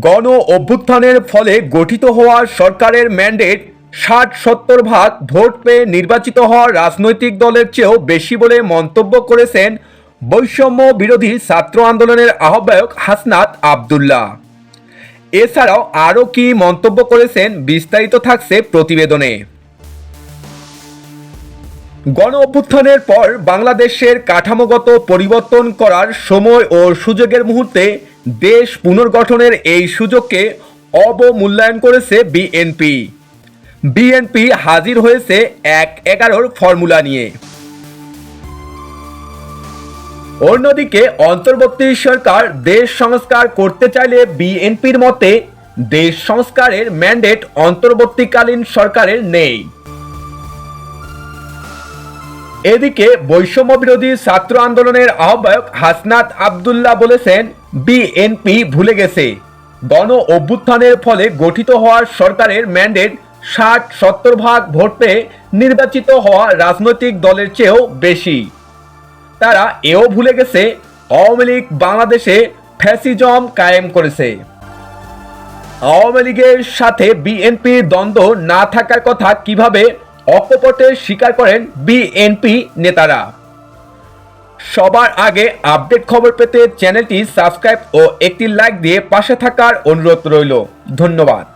গণ অভ্যুত্থানের ফলে গঠিত হওয়া সরকারের ম্যান্ডেট ষাট সত্তর ভাগ ভোট পেয়ে নির্বাচিত হওয়া রাজনৈতিক দলের চেয়েও বেশি বলে মন্তব্য করেছেন বৈষম্য বিরোধী ছাত্র আন্দোলনের আহ্বায়ক হাসনাত আবদুল্লাহ। এছাড়াও আরও কি মন্তব্য করেছেন বিস্তারিত থাকছে প্রতিবেদনে। গণ অভ্যুত্থানের পর বাংলাদেশের কাঠামোগত পরিবর্তন করার সময় ও সুযোগের মুহূর্তে দেশ পুনর্গঠনের এই সুযোগকে অবমূল্যায়ন করেছে বিএনপি বিএনপি হাজির হয়েছে এক এগারোর ফর্মুলা নিয়ে। অন্যদিকে অন্তর্বর্তী সরকার দেশ সংস্কার করতে চাইলে বিএনপির মতে দেশ সংস্কারের ম্যান্ডেট অন্তর্বর্তীকালীন সরকারের নেই। এদিকে বৈষম্য বিরোধী ছাত্র আন্দোলনের আহ্বায়ক হাসনাত আবদুল্লাহ বলেছেন, বিএনপি ভুলে গেছে। গণ অভ্যুত্থানের ফলে গঠিত হওয়া সরকারের ম্যান্ডেট ষাট সত্তর ভাগ ভোট পেয়ে নির্বাচিত হওয়া রাজনৈতিক দলের চেয়েও বেশি। তারা এও ভুলে গেছে, আওয়ামী লীগ বাংলাদেশে ফ্যাসিজম কায়েম করেছে। আওয়ামী লীগের সাথে বিএনপির দ্বন্দ্ব না থাকার কথা কীভাবে অকপটে স্বীকার করেন বিএনপি নেতারা। সবার আগে আপডেট খবর পেতে চ্যানেলটি সাবস্ক্রাইব ও একটি লাইক দিয়ে পাশে থাকার অনুরোধ রইল। ধন্যবাদ।